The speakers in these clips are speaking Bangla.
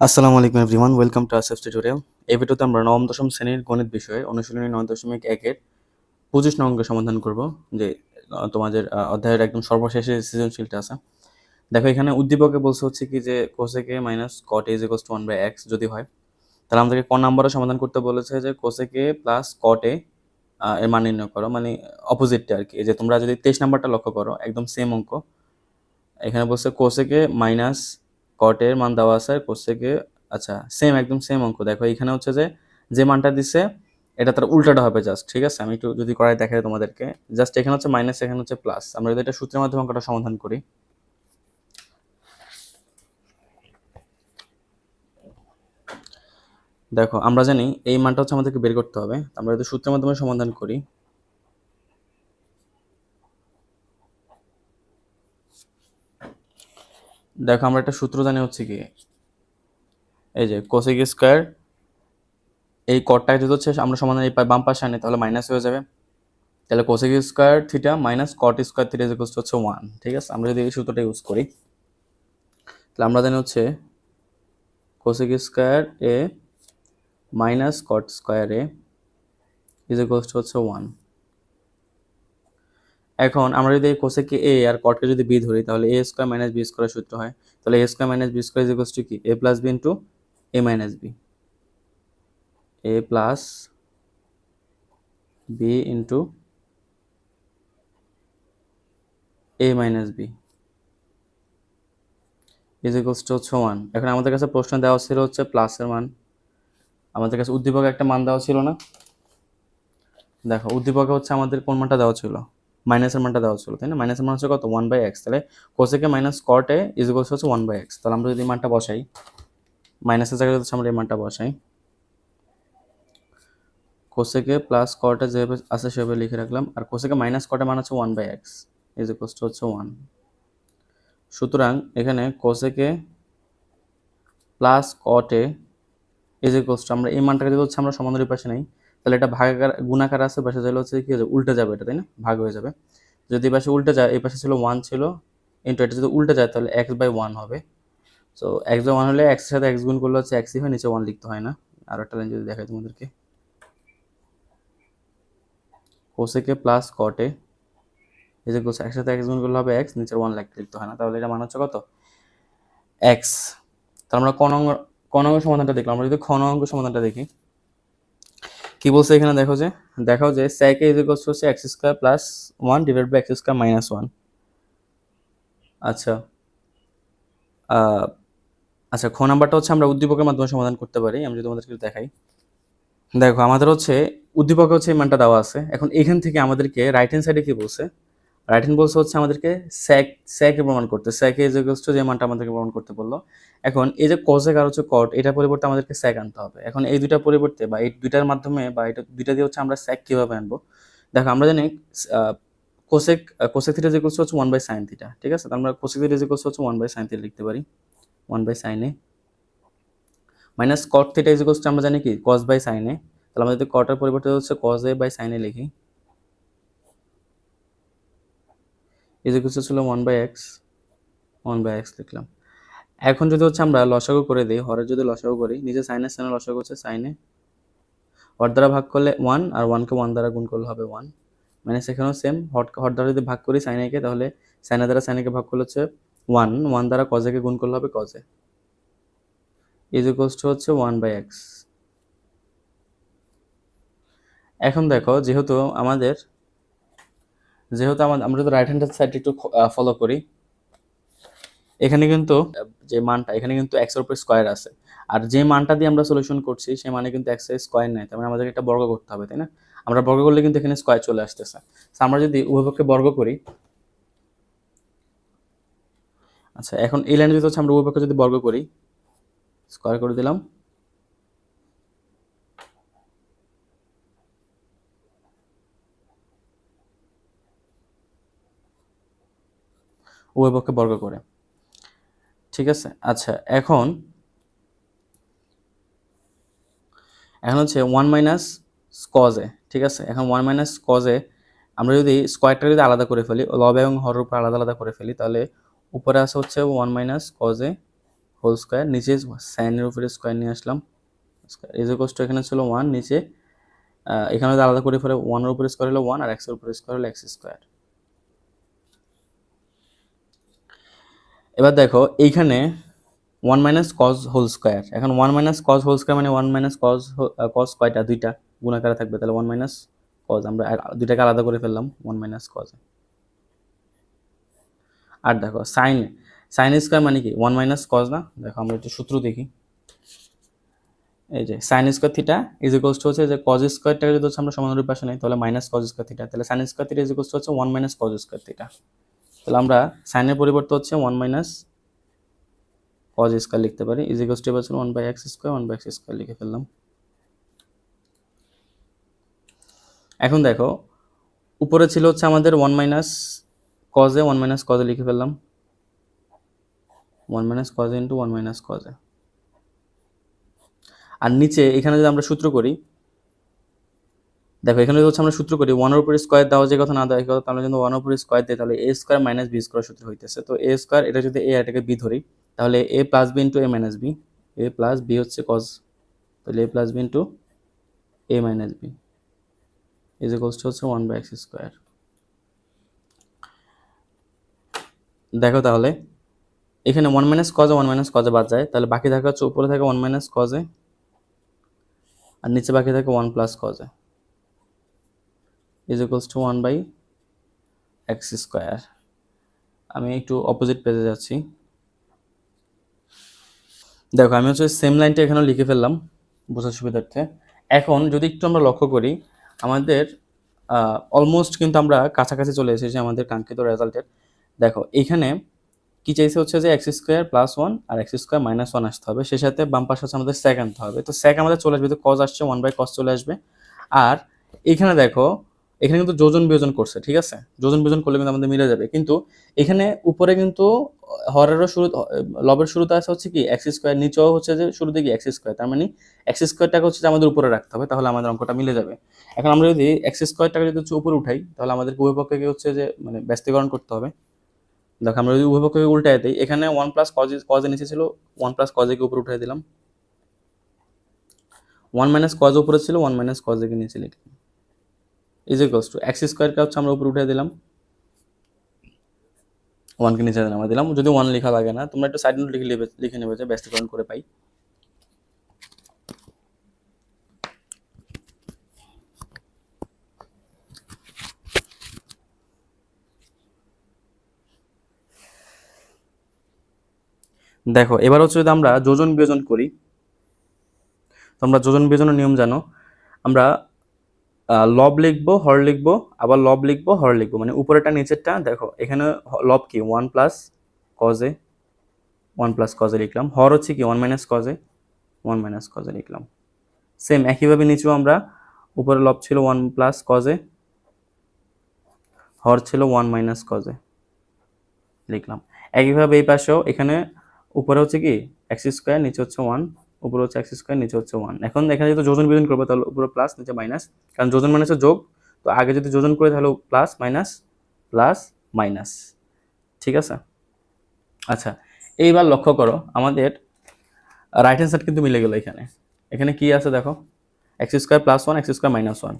আসসালামু আলাইকুম everyone welcome to Asef tutorial এই ভিডিওতে আমরা নবম, দশম শ্রেণির গণিত বিষয়ে অনুশীলনী নয় দশমিক একের পঁচিশ নং অঙ্কের সমাধান করব, যে তোমাদের অধ্যায়ের একদম সর্বশেষে সৃজনশীলটা আছে। দেখো, এখানে উদ্দীপকে বলছে হচ্ছে কি যে cosec A minus cot is equals to one by X যদি হয়, তাহলে আমাদেরকে ক নম্বরে সমাধান করতে বলেছে যে কোসেকে প্লাস কটে এর মান নির্ণয় করো মানে অপোজিটটা আর কি। যে, তোমরা যদি তেইশ নাম্বারটা লক্ষ্য করো, একদম সেম অঙ্ক। এখানে বলছে কোসেকে মাইনাস কটের মান দেওয়া আছে আর কোসেকে আচ্ছা সেম একদম সেম অঙ্ক। দেখো, এখানে হচ্ছে যে যে মানটা দিছে, এটা তার উল্টাটা হবে জাস্ট ঠিক আছে? আমি একটু যদি করাই দেখাই তোমাদেরকে। জাস্ট এখানে হচ্ছে মাইনাস এখানে হচ্ছে প্লাস আমরা যদি এটা সূত্রের মাধ্যমে অঙ্কটা সমাধান করি। দেখো, আমরা জানি এই মানটা হচ্ছে আমাদেরকে বের করতে হবে। আমরা যদি সূত্রের মাধ্যমে সমাধান করি দেখো আমরা একটা সূত্র জানি হচ্ছে কি, এই যে কোসেক স্কোয়ার এই কটটা যদি হচ্ছে আমরা সমাধান এই বাম পাশে আনি, তাহলে মাইনাস হয়ে যাবে। তাহলে cosec square theta minus cot square theta equal হচ্ছে ওয়ান ঠিক আছে? আমরা যদি এই সূত্রটা ইউজ করি, তাহলে আমরা জানি হচ্ছে cosec square A minus cot square A is হচ্ছে ওয়ান এখন আমরা যদি এই কোসেককে এ আর কটকে যদি বি ধরি, তাহলে A square minus B square সূত্র হয়। তাহলে A square minus B square is equal to কি? A plus B into A minus B A plus B into A minus B is equals to হচ্ছে ওয়ান এখন আমাদের কাছে প্রশ্ন দেওয়া ছিল হচ্ছে প্লাসের মান। আমাদের কাছে উদ্দীপকে একটা মান দেওয়া ছিল না। দেখো, উদ্দীপকে হচ্ছে আমাদের কোন মানটা দেওয়া ছিল? মাইনাসের মানটা দেওয়া ছিল তাই না? মাইনাসের মান হচ্ছে কত? ওয়ান বাই এক্স তাহলে cosec A minus cot A is equals হচ্ছে ওয়ান বাই এক্স তাহলে আমরা যদি মানটা বসাই মাইনাসের জায়গায় হচ্ছে আমরা এই মানটা বসাই কোসেকে প্লাস কটে যেভাবে আছে সেভাবে লিখে রাখলাম, আর কোসেকে মাইনাস কটে মান হচ্ছে one by x is to হচ্ছে ওয়ান সুতরাং এখানে cosec A plus cot A is equals to আমরা এই মানটাকে যদি হচ্ছে আমরা সমান্তরাল পাশে নেই তাহলে এটা ভাগাকার গুণাকার আছে, পাশে তাহলে হচ্ছে কি হয়ে যাবে, উল্টে যাবে এটা, তাই না? ভাগ হয়ে যাবে। যদি পাশে উল্টে যায়, এই পাশে ছিল ওয়ান ছিল ইন্টু এটা যদি উল্টে যায়, তাহলে এক্স বাই ওয়ান হবে। সো এক্স বাই ওয়ান হলে এক্সের সাথে এক্স গুণ করলে হচ্ছে এক্সই হয়, নিচে ওয়ান লিখতে হয় না। আর একটা লাইন যদি দেখাই তোমাদেরকে। কোসেকে প্লাস কটে এই যে কোসে একসাথে এক্স গুণ করলে হবে এক্স নিচে ওয়ান লিখতে হয় না। তাহলে এটা মান হচ্ছে কত? এক্স তাহলে আমরা কোন অঙ্গ কোন অঙ্গ সমাধানটা দেখলাম? আমরা যদি খন অঙ্গ সমাধানটা দেখি কি বলছে এখানে দেখো যে, দেখাও যে স্যাক ইকুয়ালস হচ্ছে x square plus one divide by x square minus one আচ্ছা। আচ্ছা খ নাম্বারটা হচ্ছে আমরা উদ্দীপকের মাধ্যমে সমাধান করতে পারি, আমি যদি তোমাদেরকে দেখাই। দেখো, আমাদের হচ্ছে, উদ্দীপকে হচ্ছে এই মানটা দেওয়া আছে। এখন এখান থেকে আমাদেরকে রাইট হ্যান্ড সাইডে কি বলছে? রাইট হ্যান্ড বলছে হচ্ছে আমাদেরকে স্যাক স্যাকে প্রমাণ করতে। স্যাকে ইজ ইকুয়ালস যে মানটা আমাদেরকে প্রমাণ করতে বলল। এখন এই যে কজেক আর হচ্ছে কট এটার পরিবর্তে আমাদেরকে স্যাক আনতে হবে। এখন এই দুইটার পরিবর্তে বা এই দুইটার মাধ্যমে বা এটা দুইটা দিয়ে হচ্ছে আমরা স্যাক কীভাবে আনব? দেখো, আমরা জানি কোসেক কোসেক থিটা ইকুয়ালস হচ্ছে ওয়ান বাই সাইন থিটা ঠিক আছে? আমরা কোসেক থিটা ইকুয়ালস হচ্ছে ওয়ান বাই সাইন থিটা লিখতে পারি। One by sin A minus cot theta is আমরা জানি কি? কস বাই সাইনে তাহলে আমাদের কটার পরিবর্তে হচ্ছে কস এ বাই সাইনে লিখি ইজ ইকুয়ালস ছিল one by x one by x লিখলাম। এখন যদি হচ্ছে আমরা লসাগু করে দিই, হরের যদি লসাগু করি নিজে সাইনের সাইনে লসাগু হচ্ছে সাইনে হর দ্বারা ভাগ করলে ওয়ান আর ওয়ানকে ওয়ান দ্বারা গুণ করলে হবে ওয়ান মানে সেখানেও সেম হট হর দ্বারা যদি ভাগ করি সাইনেকে তাহলে সাইনের দ্বারা সাইনেকে ভাগ করলে হচ্ছে ওয়ান ওয়ান দ্বারা কজেকে গুণ করলে হবে কজে ইজ টু হচ্ছে ওয়ান বাই এক্স এখন দেখো, যেহেতু আমাদের যেহেতু আমাদের আমরা যদি রাইট হ্যান্ড সাইড একটু ফলো করি, এখানে কিন্তু, যে মানটা, এখানে কিন্তু এক্সের উপর স্কোয়ার আছে। আর যে মানটা দিয়ে আমরা সলিউশন করছি, সেই মানে কিন্তু এক্সের স্কোয়ার নাই। তার মানে আমাদেরকে এটা বর্গ করতে হবে, তাই না? আমরা বর্গ করলে কিন্তু এখানে স্কোয়ার চলে আসতেছে। আমরা যদি উভয়পক্ষে বর্গ করি আচ্ছা এখন এই লাইনে যদি হচ্ছে আমরা উভয়পক্ষে যদি বর্গ করি স্কোয়ার করে দিলাম। উভয়পক্ষে বর্গ করে। ঠিক আছে? আচ্ছা এখন এখন হচ্ছে ওয়ান মাইনাস কজে ঠিক আছে? এখন ওয়ান মাইনাস কজে আমরা যদি স্কোয়ারটা যদি আলাদা করে ফেলি লব এবং হরের উপর আলাদা আলাদা করে ফেলি, তাহলে উপরে আছে হচ্ছে one minus cos A whole square নিচে সাইনের উপরে স্কোয়ার নিয়ে আসলাম। ইজ ইকোয়াস টু এখানে ছিল ওয়ান নিচে এখানে আলাদা করে ফেলে ওয়ানের উপরে স্কোয়ার হলো ওয়ান আর এক্সের উপরে স্কোয়ার হলো এক্স স্কোয়ার এবার দেখো, এইখানে one minus cos whole square এখন one minus cos whole square মানে ওয়ান মাইনাস কজ কজ কয়টা? দুইটা। গুণাকারে থাকবে, তাহলে ওয়ান মাইনাস কজ আমরা দুইটাকে আলাদা করে ফেললাম ওয়ান মাইনাস কজ আর দেখো সাইন সাইন স্কোয়ার মানে কি? ওয়ান মাইনাস কজ না? দেখো, আমরা একটু সূত্র দেখি। এই যে sine square theta is equals to হচ্ছে যে কজ স্কোয়ারটাকে যদি হচ্ছে আমরা সমানুরূপ পাশে নেই, তাহলে মাইনাস কজ স্কোয়ার থিটা তাহলে sine square theta is equals to হচ্ছে one minus cos square theta তাহলে আমরা সাইনের পরিবর্তে হচ্ছে ওয়ান মাইনাস কজ স্কোয়ার লিখতে পারি ইজ ইকোয়ালস টু এবার one by x square one by x square লিখে ফেললাম। এখন দেখো, উপরে ছিল হচ্ছে আমাদের one minus cos A one minus cos A লিখে ফেললাম। One minus cos A into one minus cos A আর নিচে এখানে যদি আমরা সূত্র করি দেখো, এখানে হচ্ছে আমরা সূত্র করি ওয়ানের উপরে স্কোয়ার দেওয়া যে কথা না দেওয়া কথা তাহলে যদি ওয়ানের উপরে স্কোয়ার দেয় তাহলে A square minus B square সূত্র হইতেছে। তো এ স্কোয়ার এটা যদি এ এটাকে বি ধরি, তাহলে A plus B into A minus B A plus B হচ্ছে কজ তাহলে A plus B into A minus B is equals হচ্ছে ওয়ান বাই এক্স স্কোয়ার দেখো তাহলে, এখানে one minus cos A one minus cos A বাদ যায়, তাহলে বাকি থাকে হচ্ছে উপরে থাকে ওয়ান মাইনাস কজে আর নিচে বাকি থাকে one plus cos A is equals to one by x square আমি একটু অপোজিট পেজে যাচ্ছি। দেখো, আমি হচ্ছে সেম লাইনটা এখানে লিখে ফেললাম বোঝার সুবিধার্থে। এখন যদি একটু আমরা লক্ষ্য করি, আমাদের অলমোস্ট কিন্তু আমরা কাছাকাছি চলে এসেছি আমাদের কাঙ্ক্ষিত রেজাল্টের দেখো, এখানে কি চাইছে হচ্ছে যে এক্স স্কোয়ার প্লাস ওয়ান আর এক্স স্কোয়ার মাইনাস ওয়ান আসতে হবে। সেই সাথে বাম পাশে হচ্ছে আমাদের স্যাক আনতে হবে। তো স্যাক আমাদের চলে আসবে, তো কজ আসছে ওয়ান বাই কজ চলে আসবে। আর এখানে দেখো এখানে কিন্তু যোজন বিয়োজন করছে, ঠিক আছে? যোজন বিয়োজন করলে কিন্তু আমাদের মিলে যাবে। কিন্তু এখানে উপরে কিন্তু হরেরও শুরু লবের শুরুতে আছে হচ্ছে কি এক্স স্কোয়ার নিচেও হচ্ছে যে শুরুতে কি এক্স স্কোয়ার তার মানে এক্স স্কোয়ারটাকে হচ্ছে আমাদের উপরে রাখতে হবে, তাহলে আমাদের অঙ্কটা মিলে যাবে। এখন আমরা যদি এক্স স্কোয়ারটাকে যদি হচ্ছে উপরে উঠাই, তাহলে আমাদের উভয় পক্ষকে হচ্ছে যে মানে ব্যস্তীকরণ করতে হবে। দেখো, আমরা যদি উভয় পক্ষকে উল্টায় দিই, এখানে ওয়ান প্লাস কজ কজের নিচে ছিল ওয়ান প্লাস কজেকে উপরে উঠাই দিলাম। ওয়ান মাইনাস কজ উপরে ছিল ওয়ান মাইনাস কজেকে নিচে লিখলাম। ইজ ইকুয়ালস টু এক্স স্কোয়ারকে হচ্ছে আমরা উপরে উঠে দিলাম। ওয়ানকে নিচে নামা দিলাম। যদি ওয়ান লেখা লাগে না, তোমরা একটু সাইড নোট লিখে নেবে লিখে নেবে যে ব্যস্তকরণ করে পাই। দেখো, এবার হচ্ছে যদি আমরা যোজন বিয়োজন করি, তোমরা যোজন বিয়োজনের নিয়ম জানো। আমরা লব লিখব, হর লিখব, আবার লব লিখব, হর লিখব। মানে উপরেরটা, নিচেরটা, দেখো, এখানে লব কি? One plus cos A one plus cos A লিখলাম। হর হচ্ছে কি? One minus cos A one minus cos A লিখলাম। সেম একইভাবে নিচেও আমরা, উপরে লব ছিল ওয়ান প্লাস কজে হর ছিল ওয়ান মাইনাস কজে লিখলাম। একইভাবে এই পাশেও, এখানে উপরে হচ্ছে কি? এক্স স্কোয়ার নিচে হচ্ছে ওয়ান উপরে হচ্ছে এক্স স্কোয়ার নিচে হচ্ছে ওয়ান এখন এখানে যদি যোজন বিয়োজন করব, তাহলে উপরে প্লাস নিচে মাইনাস কারণ যোজন মানে হচ্ছে যোগ। তো আগে যদি যোজন করে, তাহলে প্লাস মাইনাস প্লাস মাইনাস ঠিক আছে? আচ্ছা এইবার লক্ষ্য করো, আমাদের রাইট হ্যান্ড সাইড কিন্তু মিলে গেল এখানে। এখানে কি আছে দেখো? X square plus one x square minus one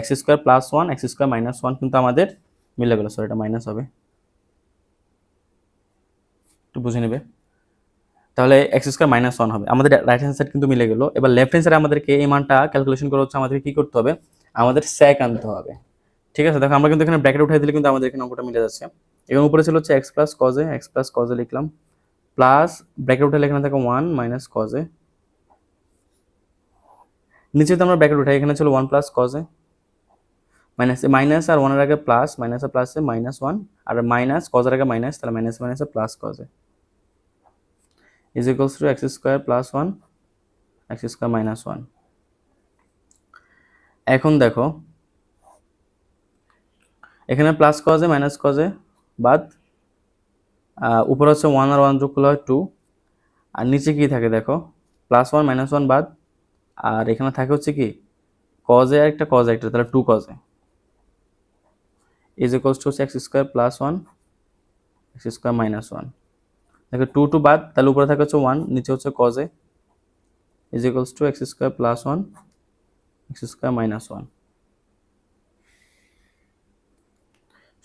x square plus one x square minus one কিন্তু আমাদের মিলে গেল। সরি এটা মাইনাস হবে। একটু বুঝে নেবে? তাহলে এক্স স্কোয়ার মাইনাস ওয়ান হবে। আমাদের রাইট হ্যান্ড সাইড কিন্তু মিলে গেলো। এবার লেফট হ্যান্ড সাইডে আমাদেরকে এই মানটা ক্যালকুলেশন করে হচ্ছে, আমাদেরকে কী করতে হবে? আমাদের স্যাক আনতে হবে। ঠিক আছে? দেখো, আমরা কিন্তু এখানে ব্র্যাকেট উঠাই দিলে কিন্তু আমাদের এখানে অঙ্কটা মিলে যাচ্ছে। এবং উপরে ছিল হচ্ছে x plus cos A x plus cos A লিখলাম। প্লাস ব্র্যাকেট উঠালে এখানে থাকে ওয়ান মাইনাস কজে নিচে তো আমরা ব্র্যাকেট উঠাই, এখানে ছিল one plus cos A minus minus আর ওয়ানের আগে প্লাস মাইনাস আর প্লাসে মাইনাস ওয়ান আর মাইনাস কজের আগে মাইনাস তাহলে মাইনাস মাইনাসে plus cos A is equals to x square plus one x square minus one এখন দেখো, এখানে প্লাস কজে মাইনাস কজে বাদ উপরে হচ্ছে ওয়ান আর ওয়ান যোগ করলে হয় টু আর নিচে কি থাকে দেখো প্লাস ওয়ান মাইনাস ওয়ান বাদ, আর এখানে থাকে হচ্ছে কি কজে একটা কজে একটা, তাহলে two cos A is equals to হচ্ছে x square plus one x square minus one দেখো টু টু বাদ, তাহলে উপরে থাকে হচ্ছে ওয়ান নিচে হচ্ছে cos A is equals to x square plus one x square minus one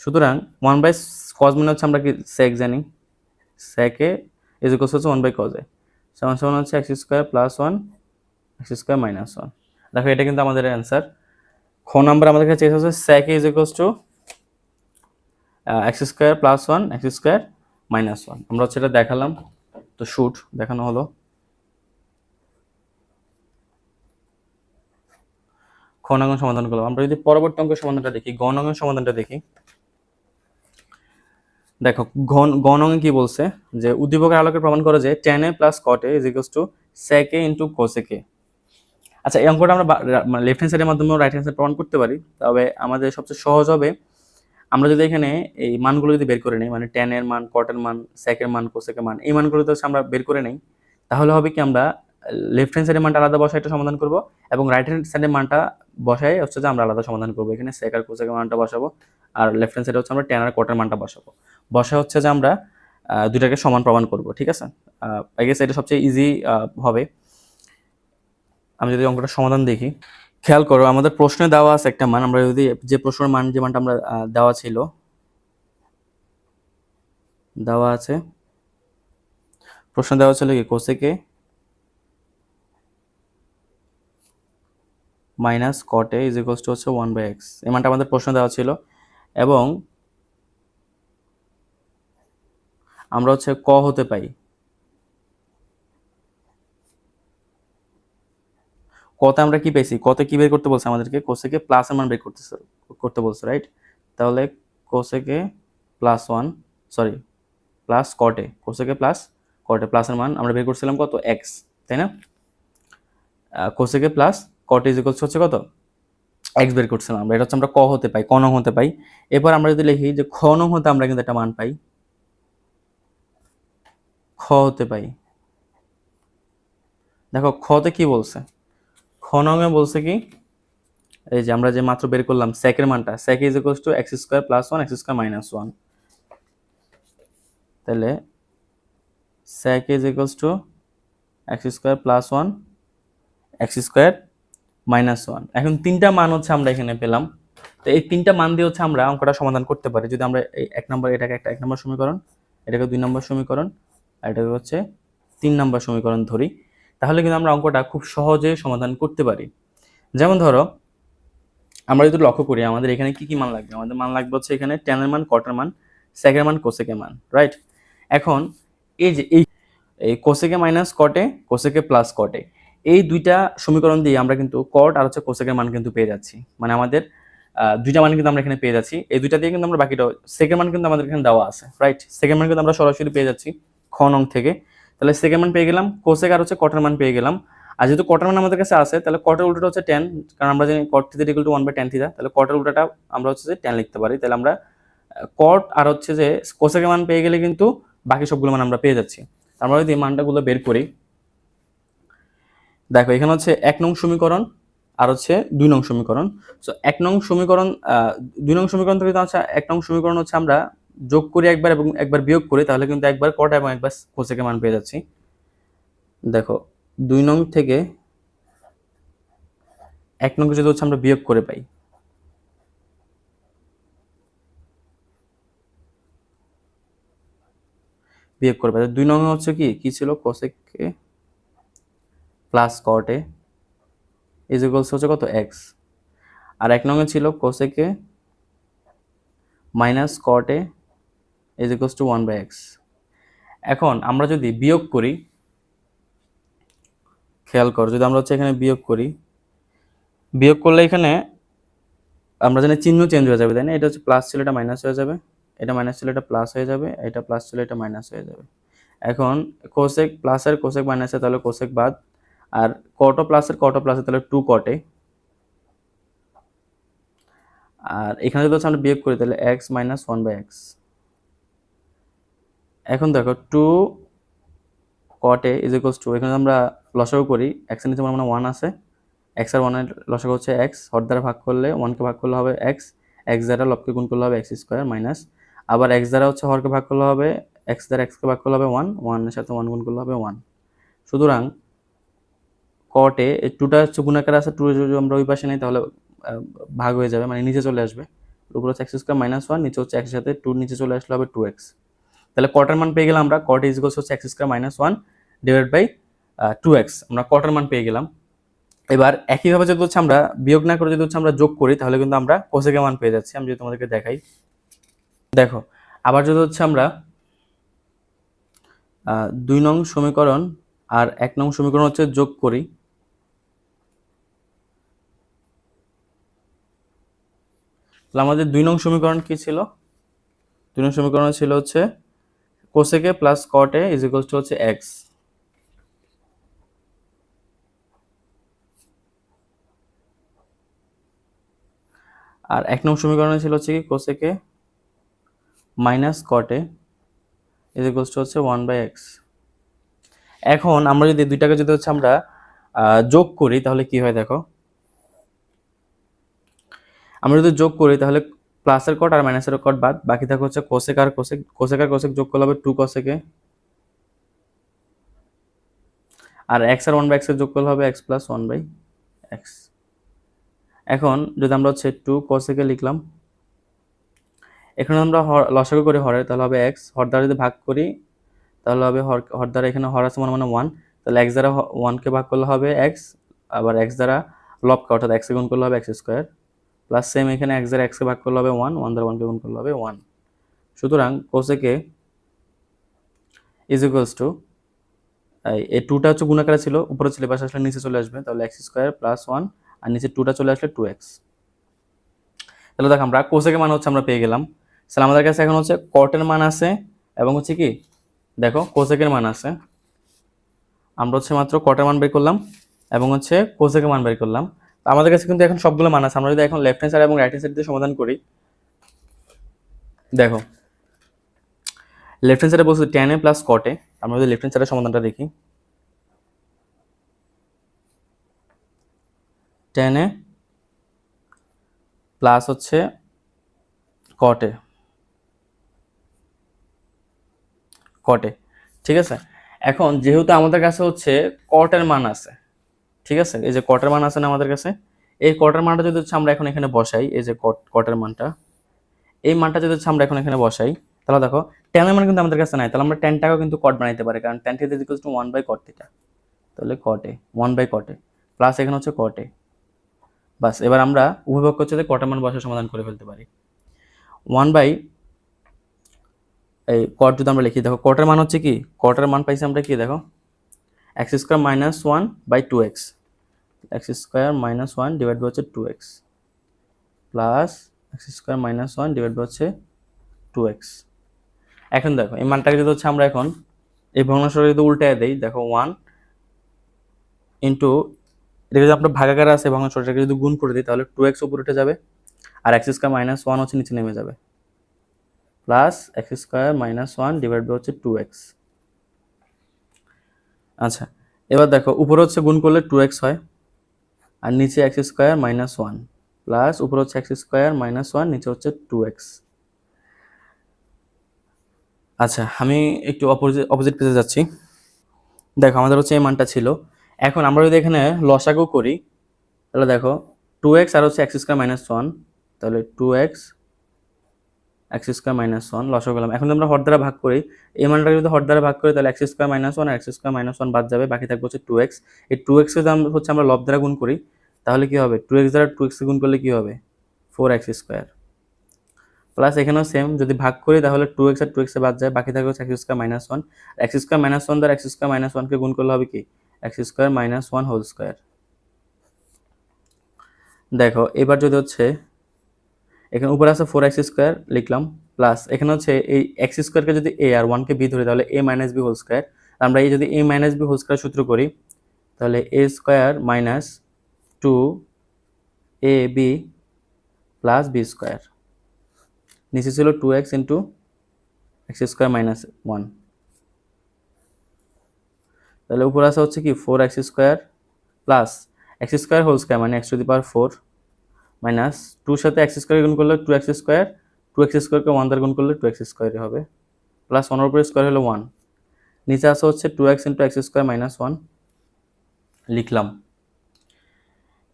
সুতরাং ওয়ান বাই কজ মানে হচ্ছে আমরা কি সেক জানি। সেকে ইজ ইকুয়ালস হচ্ছে one by cos A seven seven হচ্ছে x square plus one x square minus one দেখো এটা কিন্তু আমাদের অ্যান্সার খ নাম্বার আমাদের কাছে চেয়েছে হচ্ছে sec is equals to x square plus one x square minus one আমরা হচ্ছে এটা দেখালাম। তো শুট দেখানো হলো। খনাঙ্গন সমাধান করলাম। আমরা যদি পরবর্তী অঙ্কের সমাধানটা দেখি গণাঙ্গের সমাধানটা দেখি। দেখো, ঘন গণাঙ্গে কি বলছে? যে উদ্দীপকের আলোকে প্রমাণ করে যে tan A plus cot A is equals to sec A into cosec A আচ্ছা এই অঙ্কটা আমরা লেফট হ্যান্ড সাইডের মাধ্যমে রাইট হ্যান্ড সাইড প্রমাণ করতে পারি। তবে আমাদের সবচেয়ে সহজ হবে আমরা যদি এখানে এই মানগুলো যদি বের করে নিই মানে টেনের মান কটের মান সেকের মান কোসেকের মান, এই মানগুলো তো আমরা বের করে নেই, তাহলে হবে কি আমরা লেফট হ্যান্ড সাইডের মানটা আলাদা বসায় সমাধান করব এবং রাইট হ্যান্ড সাইডের মানটা বসায় হচ্ছে যে আমরা আলাদা সমাধান করব। এখানে সেক আর কোসেকের মানটা বসাবো আর লেফট হ্যান্ড সাইডে হচ্ছে আমরা টেন আর কটের মানটা বসাবো। বসা হচ্ছে যে আমরা দুটাকে সমান প্রমাণ করব, ঠিক আছে? আই গেস এটা সবচেয়ে ইজি হবে। আমি যদি অঙ্কটা সমাধান দেখি। খেয়াল করো, আমাদের প্রশ্নে দেওয়া আছে একটা মান, আমরা যদি যে প্রশ্নের মান, যে মানটা আমরা দেওয়া ছিল, দেওয়া আছে, প্রশ্ন দেওয়া ছিল কি cosec A minus cot A is equals to হচ্ছে ওয়ান বাই এক্স এই মানটা আমাদের প্রশ্ন দেওয়া ছিল, এবং আমরা হচ্ছে ক হতে পাই কতে আমরা কি পেয়েছি? কতে কি বের করতে বলছে আমাদেরকে? কোসেকে প্লাস এর মান বের করতে করতে বলছে রাইট তাহলে cosec A plus one sorry plus cot A cosec A plus cot A প্লাসের মান আমরা বের করছিলাম কত? এক্স তাই না? Cosec A plus cot A is equals হচ্ছে কত? এক্স বের করছিলাম আমরা, এটা হচ্ছে আমরা ক হতে পাই, ক নং হতে পাই। এরপর আমরা যদি লিখি যে খ নং হতে আমরা কিন্তু একটা মান পাই। খ হতে পাই। দেখো খতে কি বলছে? খ নংয়ে বলছে কি? এই যে আমরা যে মাত্র বের করলাম সেকের মানটা sec is equals to x square plus one x square minus one তাহলে sec is equals to x square plus one x square minus one এখন তিনটা মান হচ্ছে আমরা এখানে পেলাম। তো এই তিনটা মান দিয়ে হচ্ছে আমরা অঙ্কটা সমাধান করতে পারি। যদি আমরা এই এক নম্বর, এটাকে একটা এক নম্বর সমীকরণ, এটাকে দুই নম্বর সমীকরণ, আর এটাকে হচ্ছে তিন নম্বর সমীকরণ ধরি। তাহলে কিন্তু আমরা অঙ্কটা খুব সহজে সমাধান করতে পারি। যেমন ধরো, আমরা যদি লক্ষ্য করি, আমাদের এখানে কি কি মান লাগবে? আমাদের মান লাগবে হচ্ছে এখানে টেনের মান কটার মান সেকের মান কোসেকের মান রাইট এখন এই যে এই এই cosec A minus cot A cosec A plus cot A এই দুইটা সমীকরণ দিয়ে আমরা কিন্তু কট আর হচ্ছে কোসেকের মান কিন্তু পেয়ে যাচ্ছি। মানে আমাদের দুইটা মান কিন্তু আমরা এখানে পেয়ে যাচ্ছি। এই দুইটা দিয়ে কিন্তু আমরা বাকিটা সেকেন্ড মান কিন্তু আমাদের এখানে দেওয়া আছে রাইট সেকেন্ড মান কিন্তু আমরা সরাসরি পেয়ে যাচ্ছি খ নং থেকে। তাহলে সেকেন্ড মান পেয়ে গেলাম কোসেক আর হচ্ছে কটের মান পেয়ে গেলাম। আর যেহেতু কটের মান আমাদের কাছে আছে, তাহলে কটের উল্টোটা হচ্ছে টেন কারণ আমরা জানি cot theta equal to one by tan theta তাহলে কটের উল্টোটা আমরা হচ্ছে যে টেন লিখতে পারি। তাহলে আমরা কট আর হচ্ছে যে কোসেকের মান পেয়ে গেলে কিন্তু বাকি সবগুলো মান আমরা পেয়ে যাচ্ছি। আমরা যদি মানটাগুলো বের করি, দেখো এখানে হচ্ছে এক নং সমীকরণ আর হচ্ছে দুই নং সমীকরণ। সো এক নং সমীকরণ দুই নং সমীকরণ থেকে হচ্ছে এক নং সমীকরণ হচ্ছে আমরা যোগ করি একবার এবং একবার বিয়োগ করি, তাহলে কিন্তু একবার কটা এবং একবার কোসেকের মান পেয়ে যাচ্ছি। দেখো, দুই নং থেকে এক নং যদি হচ্ছে আমরা বিয়োগ করে পাই। বিয়োগ করে পাই। দুই নং হচ্ছে কি? কি ছিল? Cosec A plus cot A is equals হচ্ছে কত? এক্স আর এক নঙ্গে ছিল cosec A minus cot A is equals to one by x এখন আমরা যদি বিয়োগ করি, খেয়াল করো, যদি আমরা হচ্ছে এখানে বিয়োগ করি, বিয়োগ করলে এখানে আমরা জানি চিহ্ন চেঞ্জ হয়ে যাবে, তাই না? এটা হচ্ছে প্লাস ছিল এটা মাইনাস হয়ে যাবে, এটা মাইনাস ছিল এটা প্লাস হয়ে যাবে, এটা প্লাস ছিল এটা মাইনাস হয়ে যাবে। এখন কোসেক প্লাসের কোসেক মাইনাসে তাহলে কোসেক বাদ, আর কটো প্লাসের কটো প্লাসে তাহলে টু কটে আর এখানে যদি আমরা বিয়োগ করি, তাহলে x minus one by x এখন দেখো two cot A is equals to এখানে আমরা লসাগু করি এক্সের নিচে মানে ওয়ান আছে এক্স আর ওয়ানের লসাগু হচ্ছে এক্স হর দ্বারা ভাগ করলে ওয়ানকে ভাগ করলে হবে এক্স এক্স দ্বারা লবকে গুণ করলে হবে এক্স স্কোয়ার মাইনাস আবার এক্স দ্বারা হচ্ছে হরকে ভাগ করলে হবে এক্স দ্বারা এক্সকে ভাগ করলে হবে ওয়ান ওয়ানের সাথে ওয়ান গুণ করলে হবে ওয়ান সুতরাং কটে টুটা হচ্ছে গুণাকার আছে টু যদি আমরা ওই পাশে নেই তাহলে ভাগ হয়ে যাবে মানে নিচে চলে আসবে। উপর হচ্ছে এক্স স্কোয়ার মাইনাস ওয়ান নিচে হচ্ছে এক্সের সাথে টু নিচে চলে আসলে হবে টু এক্স তাহলে কটার মান পেয়ে গেলাম আমরা কট ইজ গোস হচ্ছে x square minus one divide by two x আমরা কটার মান পেয়ে গেলাম। এবার একইভাবে যদি হচ্ছে আমরা বিয়োগ না করে যদি হচ্ছে আমরা যোগ করি, তাহলে কিন্তু আমরা কোসেকের মান পেয়ে যাচ্ছি। আমি যদি তোমাদেরকে দেখাই, দেখো, আবার যদি হচ্ছে আমরা দুই নং সমীকরণ আর এক নং সমীকরণ হচ্ছে যোগ করি আমাদের দুই নং সমীকরণ কি ছিল? দুই নং সমীকরণ ছিল হচ্ছে cosec A plus cot A is equals to হচ্ছে এক্স আর এক নম্বর সমীকরণে ছিল হচ্ছে কি cosec A minus cot A is equals to হচ্ছে ওয়ান বাই এক্স এখন আমরা যদি দুইটাকে যদি হচ্ছে আমরা যোগ করি তাহলে কি হয় দেখো? আমরা যদি যোগ করি তাহলে প্লাসের কট আর মাইনাসের কট বাদ, বাকি থাকে হচ্ছে কোসেক আর কোসেক কোসেক আর কোসেক যোগ করলে হবে টু কোসেকে আর এক্স আর ওয়ান বাই এক্সের যোগ করলে হবে x plus one by x এখন যদি আমরা হচ্ছে টু কোসেকে লিখলাম, এখানে আমরা হর- লসাগু করে হরের, তাহলে হবে এক্স হর দ্বারা যদি ভাগ করি, তাহলে হবে হর হর দ্বারা এখানে হর আছে মানে মানে ওয়ান তাহলে এক্স দ্বারা ওয়ানকে ভাগ করলে হবে এক্স আবার এক্স দ্বারা লবকে অর্থাৎ এক্স গুণ করলে হবে এক্স স্কোয়ার প্লাস সেম এখানে এক্স দ্বারা এক্সকে ভাগ করলে হবে ওয়ান ওয়ান দ্বারা ওয়ানকে গুণ করলে হবে ওয়ান সুতরাং কোসেকে ইজ ইকুয়ালস টু এই টুটা হচ্ছে গুণাকারে ছিল, উপরে ছিল পাশে আসলে নিচে চলে আসবে, তাহলে এক্স স্কোয়ার প্লাস ওয়ান আর নিচে টুটা চলে আসলে টু এক্স তাহলে দেখ আমরা কোসেকের মান হচ্ছে আমরা পেয়ে গেলাম। তাহলে আমাদের কাছে এখন হচ্ছে কটের মান আছে, এবং হচ্ছে কি, দেখো কোসেকের মান আছে। আমরা হচ্ছে মাত্র কটের মান বের করলাম, এবং হচ্ছে কোসেকের মান বের করলাম। আমাদের কাছে কিন্তু এখন সবগুলো মান আছে। আমরা যদি এখন লেফট হ্যান্ড সাইড এবং রাইট হ্যান্ড সাইড দিয়ে সমাধান করি, দেখো লেফট হ্যান্ড সাইডে বলছি টেন এ প্লাস কটে আমরা যদি লেফট হ্যান্ড সাইডের সমাধানটা দেখি টেন এ প্লাস হচ্ছে কটে কটে ঠিক আছে? এখন যেহেতু আমাদের কাছে হচ্ছে কটের মান আছে ঠিক আছে? এই যে কটের মান আছে না আমাদের কাছে? এই কটের মানটা যদি হচ্ছে আমরা এখন এখানে বসাই, এই যে কট কটের মানটা, এই মানটা যদি হচ্ছে আমরা এখন এখানে বসাই, তাহলে দেখো টেনের মান কিন্তু আমাদের কাছে নাই, তাহলে আমরা টেনটাকেও কিন্তু কট বানাইতে পারি, কারণ tan theta equals to one by cot theta তাহলে cot A one by cot A plus এখানে হচ্ছে কটে বাস, এবার আমরা পক্ষ হচ্ছে যে কটের মান বসে সমাধান করে ফেলতে পারি। ওয়ান বাই এই কট যদি আমরা লিখি, দেখো কটের মান হচ্ছে কি? কটের মান পাইছি আমরা কি, দেখো x square minus one by two x x square minus one divide by হচ্ছে two x plus x square minus one divide by হচ্ছে টু এক্স এখন দেখো, এই মানটাকে যদি হচ্ছে আমরা এখন এই ভগ্নাংশটা যদি উল্টায় দেই, দেখো ওয়ান ইন্টু এটা যদি আমরা ভাগাকার আছে ভগ্নাংশটাকে যদি গুণ করে দিই, তাহলে টু এক্স উপরে উঠে যাবে আর এক্স স্কোয়ার মাইনাস ওয়ান হচ্ছে নিচে নেমে যাবে। Plus x square minus one divide by হচ্ছে টু এক্স আচ্ছা এবার দেখো, উপরে হচ্ছে গুণ করলে টু এক্স হয়, আর নিচে x square minus one plus উপরে হচ্ছে এক্স স্কোয়ার মাইনাস ওয়ান নিচে হচ্ছে টু এক্স আচ্ছা আমি একটু অপোজিট অপোজিট পেজে যাচ্ছি। দেখো, আমাদের হচ্ছে এই মানটা ছিল। এখন আমরা যদি এখানে লসাগু করি, তাহলে দেখো টু এক্স আর হচ্ছে এক্স স্কোয়ার মাইনাস ওয়ান তাহলে two x x square minus one লসাগু করলাম এখন আমরা হর দ্বারা ভাগ করি, এই মানটাকে যদি হর দ্বারা ভাগ করি, তাহলে এক্স স্কোয়ার মাইনাস ওয়ান আর এক্স স্কোয়ার মাইনাস ওয়ান বাদ যাবে, বাকি থাকবে হচ্ছে টু এক্স এই টু এক্স যদি হচ্ছে আমরা লব দ্বারা গুণ করি, তাহলে কি হবে? টু এক্স দ্বারা টু এক্স গুণ করলে কি হবে? ফোর এক্স স্কোয়ার প্লাস এখানেও সেম যদি ভাগ করি, তাহলে টু এক্স আর টু এক্সে বাদ যায়, বাকি থাকবে হচ্ছে x square minus one x square minus one দ্বারা এক্স স্কোয়ার মাইনাস ওয়ানকে গুণ করলে হবে কি? X square minus one whole square দেখো, এবার যদি হচ্ছে এখানে উপরে আছে ফোর এক্স স্কোয়ার লিখলাম প্লাস এখানে হচ্ছে এই এক্স স্কোয়ারকে যদি এ আর ওয়ানকে বি ধরি, তাহলে A minus B whole square আমরা এই যদি A minus B whole square সূত্র করি, তাহলে A square minus two A B plus B square নিচে ছিল two x into x square minus one তাহলে উপরে আসা হচ্ছে কি four x square plus x square whole square মানে x to the power four minus টুর সাথে এক্স স্কোয়ার গুণ করলে two x square two x স্কোয়ারকে ওয়ান দ্বারা গুণ করলে টু এক্স স্কোয়ারই হবে। প্লাস ওয়ানের উপরে স্কোয়ার হলো ওয়ান নিচে আসা হচ্ছে two x into x square minus one লিখলাম।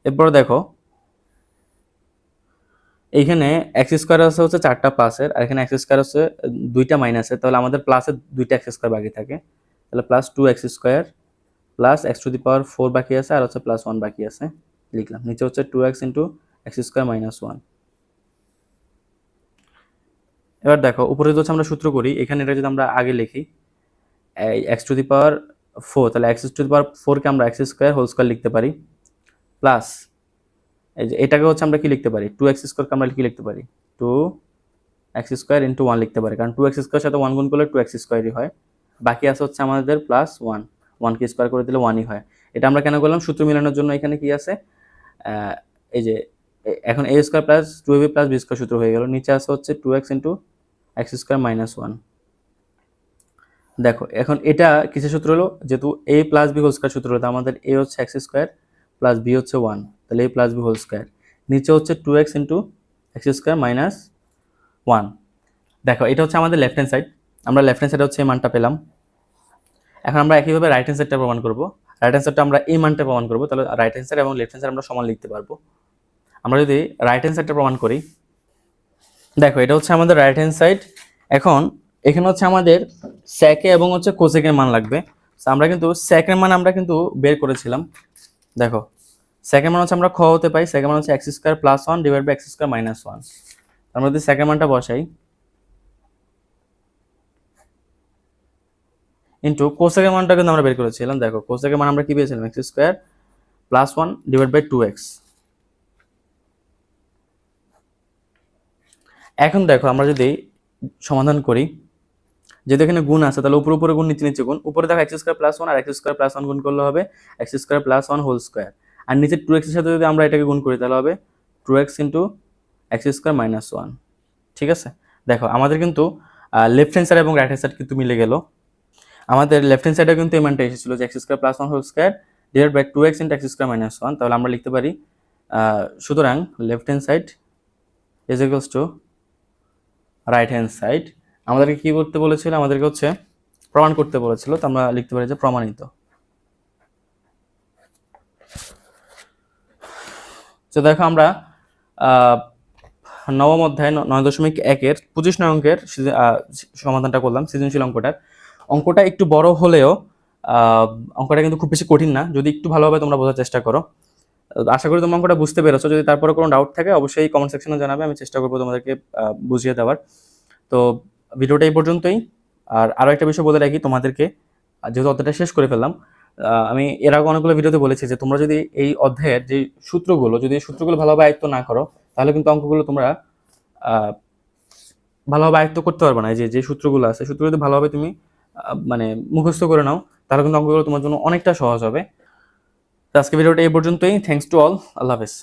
এরপর দেখো এইখানে এক্স স্কোয়ার আছে হচ্ছে চারটা প্লাসের আর এখানে এক্স স্কোয়ার হচ্ছে দুইটা মাইনাসের তাহলে আমাদের প্লাসের দুইটা এক্স স্কোয়ার বাকি থাকে। তাহলে plus two x square plus x to the power four বাকি আছে, আর হচ্ছে প্লাস ওয়ান বাকি আছে। লিখলাম। নিচে হচ্ছে two x into x square minus one. এবার দেখো, উপরে যদি আমরা সূত্র করি, এখানে এটা যদি আমরা আগে লিখি x to the power four, তাহলে এক্স টু দি পাওয়ার ফোরকে আমরা এক্স স্কোয়ার হোল স্কোয়ার লিখতে পারি। প্লাস এই যে এটাকে হচ্ছে আমরা কি লিখতে পারি? টু এক্স স্কোয়ারকে আমরা কি লিখতে পারি? Two x square into one লিখতে পারি। কারণ টু এক্স স্কোয়ার সাথে ওয়ান গুণ করলে টু এক্স স্কোয়ারই হয়। বাকি আছে হচ্ছে আমাদের প্লাস ওয়ান। ওয়ানকে স্কোয়ার করে দিলে ওয়ানই হয়। এটা আমরা কেন করলাম? সূত্র মিলানোর জন্য এখানে কি আছে? এই যে এখন a square plus two b plus b square সূত্র হয়ে গেল। নিচে আছে হচ্ছে two x into x square minus one দেখো, এখন এটা কিসের সূত্র হলো? যেহেতু a plus b whole square সূত্র হলো আমাদের এ হচ্ছে এক্স স্কোয়ার প্লাস বি হচ্ছে ওয়ান তাহলে a plus b whole square নিচে হচ্ছে two x into x square minus one দেখো, এটা হচ্ছে আমাদের লেফট হ্যান্ড সাইড আমরা লেফট হ্যান্ড সাইডে হচ্ছে এই মানটা পেলাম। এখন আমরা একইভাবে রাইট হ্যান্ড সাইডটা প্রমাণ করব। রাইট হ্যান্ড সাইডটা আমরা এই মানটা প্রমাণ করব। তাহলে রাইট হ্যান্ড সাইড এবং লেফট হ্যান্ড সাইড আমরা সমান লিখতে পারব। আমরা যদি রাইট হ্যান্ড সাইডটা প্রমাণ করি, দেখো এটা হচ্ছে আমাদের রাইট হ্যান্ড সাইড এখন এখানে হচ্ছে আমাদের স্যাকে এবং হচ্ছে কোসেকের মান লাগবে। আমরা কিন্তু স্যাকের মান আমরা কিন্তু বের করেছিলাম। দেখো সেকেন্ড মান হচ্ছে আমরা খ হতে পাই। সেকেন্ড মান হচ্ছে x square plus one divide by x square minus one আমরা যদি সেকেন্ড মানটা বসাই ইন্টু কোসেকের মানটা কিন্তু আমরা বের করেছিলাম। দেখো কোসেকের মান আমরা কি পেয়েছিলাম? X square plus one divide by two x এখন দেখো আমরা যদি সমাধান করি, যেহেতু এখানে গুণ আছে, তাহলে উপরে উপরে গুণ, নিচে নিচে গুণ। উপরে দেখো এক্স স্কোয়ার প্লাস ওয়ান আর এক্স স্কোয়ার প্লাস ওয়ান গুণ করলে হবে x square plus one whole square আর নিচে টু এক্সের সাথে যদি আমরা এটাকে গুণ করি, তাহলে হবে two x into x square minus one ঠিক আছে? দেখো, আমাদের কিন্তু লেফট হ্যান্ড সাইড এবং রাইট হ্যান্ড সাইড কিন্তু মিলে গেল। আমাদের লেফট হ্যান্ড সাইডে কিন্তু এই মানটা এসেছিল যে x square plus one whole square divide by two x into x square minus one তাহলে আমরা লিখতে পারি সুতরাং left hand side is equals to right hand side আমাদেরকে কি করতে বলেছিল? আমাদেরকে হচ্ছে প্রমাণ করতে বলেছিল। তো আমরা লিখতে পারি যে প্রমাণিত। তো দেখো আমরা নবম অধ্যায় নয় দশমিক একের পঁচিশ নয় অঙ্কের সমাধানটা করলাম, সৃজনশীল অঙ্কটার। অঙ্কটা একটু বড় হলেও অঙ্কটা কিন্তু খুব বেশি কঠিন না। যদি একটু ভালোভাবে তোমরা বোঝার চেষ্টা করো। আশা করি তোমরা অঙ্কটা বুঝতে পেরেছ। যদি তারপরে কোনো ডাউট থাকে, অবশ্যই কমেন্ট সেকশনে জানাবে, আমি চেষ্টা করব তোমাদেরকে বুঝিয়ে দেওয়ার। তো ভিডিওটা এই পর্যন্তই। আর আরও একটা বিষয় বলে রাখি তোমাদেরকে যেহেতু অধ্যায়টা শেষ করে ফেললাম আমি এর আগে অনেকগুলো ভিডিওতে বলেছি যে তোমরা যদি এই অধ্যায়ের যে সূত্রগুলো, যদি সূত্রগুলো ভালোভাবে আয়ত্ত না করো, তাহলে কিন্তু অঙ্কগুলো তোমরা ভালোভাবে আয়ত্ত করতে পারবে না। যে যে সূত্রগুলো আছে, সূত্রগুলো যদি ভালোভাবে তুমি মানে মুখস্থ করে নাও, তাহলে কিন্তু অঙ্কগুলো তোমার জন্য অনেকটা সহজ হবে। আজকে ভিডিওটা এই পর্যন্তই। থ্যাংকস টু অল আল্লাহ হাফেজ।